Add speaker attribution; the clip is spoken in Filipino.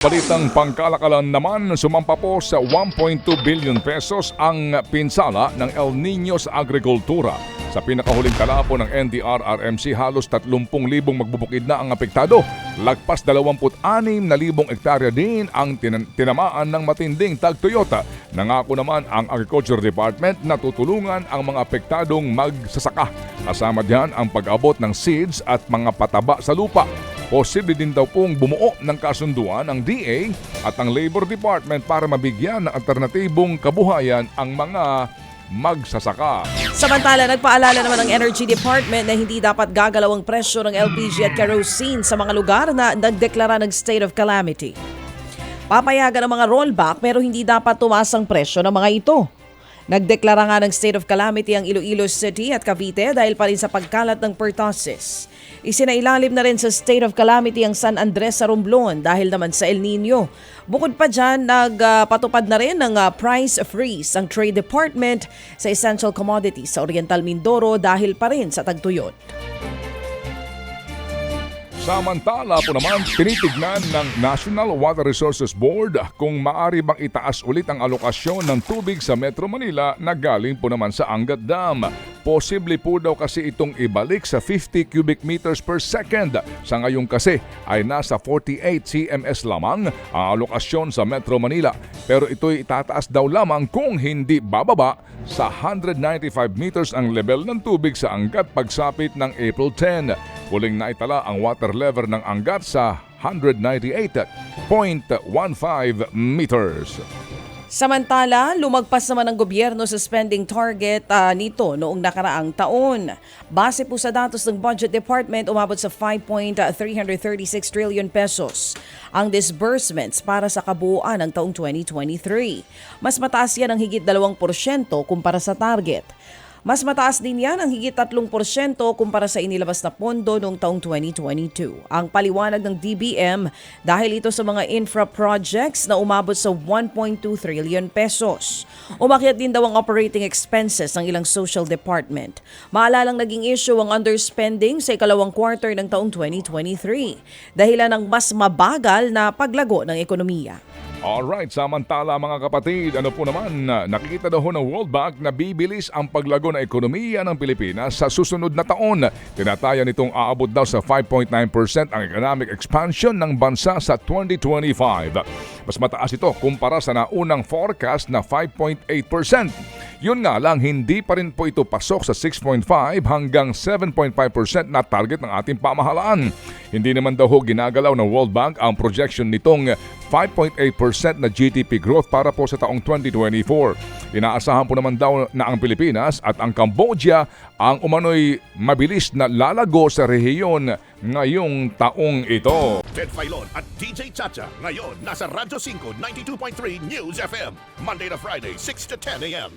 Speaker 1: Balitang pangkalakalan naman, sumampa po sa 1.2 billion pesos ang pinsala ng El Nino sa agrikultura. Sa pinakahuling tala po ng NDR-RMC, halos 30,000 magbubukid na ang apektado. Lagpas 26,000 hektarya din ang tin- tinamaan ng matinding tag-Toyota. Nangako naman ang Agriculture Department na tutulungan ang mga apektadong magsasaka. Kasama diyan ang pag-abot ng seeds at mga pataba sa lupa. Posible din daw pong bumuo ng kasunduan ang DA at ang Labor Department para mabigyan ng alternatibong kabuhayan ang mga magsasaka.
Speaker 2: Samantala, nagpaalala naman ng Energy Department na hindi dapat gagalaw ang presyo ng LPG at kerosene sa mga lugar na nagdeklara ng state of calamity. Papayagan ang mga rollback pero hindi dapat tumaas ang presyo ng mga ito. Nagdeklara nga ng state of calamity ang Iloilo City at Cavite dahil pa rin sa pagkalat ng pertussis. Isinailalim na rin sa state of calamity ang San Andres sa Romblon dahil naman sa El Nino. Bukod pa dyan, nagpatupad na rin ng ah, price freeze ang Trade Department sa essential commodities sa Oriental Mindoro dahil pa rin sa tagtuyot.
Speaker 1: Samantala po naman, tinitignan ng National Water Resources Board kung maari bang itaas ulit ang alokasyon ng tubig sa Metro Manila na galing po naman sa Angat Dam. Posible po daw kasi itong ibalik sa 50 cubic meters per second. Sa ngayon kasi ay nasa 48 CMS lamang ang alokasyon sa Metro Manila. Pero ito'y itataas daw lamang kung hindi bababa sa 195 meters ang level ng tubig sa Angat pagsapit ng April 10. Huling naitala ang water level ng Angat sa 198.15 meters.
Speaker 2: Samantala, lumagpas naman ang gobyerno sa spending target ah, nito noong nakaraang taon. Base po sa datos ng Budget Department, umabot sa 5.336 trillion pesos ang disbursements para sa kabuuan ng taong 2023. Mas mataas yan ang higit 2% kumpara sa target. Mas mataas din yan ang higit 3% kumpara sa inilabas na pondo noong taong 2022. Ang paliwanag ng DBM dahil ito sa mga infra projects na umabot sa 1.2 trillion pesos. Umakyat din daw ang operating expenses ng ilang social department. Maalalang naging issue ang underspending sa ikalawang quarter ng taong 2023 dahilan ng mas mabagal na paglago ng ekonomiya.
Speaker 1: Alright, samantala mga kapatid, ano po naman, nakikita daw ng World Bank na bibilis ang paglago ng ekonomiya ng Pilipinas sa susunod na taon. Tinataya nitong aabot daw sa 5.9% ang economic expansion ng bansa sa 2025. Mas mataas ito kumpara sa naunang forecast na 5.8%. Yun nga lang, hindi pa rin po ito pasok sa 6.5 hanggang 7.5% na target ng ating pamahalaan. Hindi naman daw ho ginagalaw ng World Bank ang projection nitong 5.8% na GDP growth para po sa taong 2024. Inaasahan po naman daw na ang Pilipinas at ang Cambodia ang umano'y mabilis na lalago sa rehiyon ngayong taong ito.
Speaker 3: Ted Filon at DJ Chacha. Ngayon, nasa Radyo 5, 92.3 News FM. Monday to Friday, 6 to 10 a.m.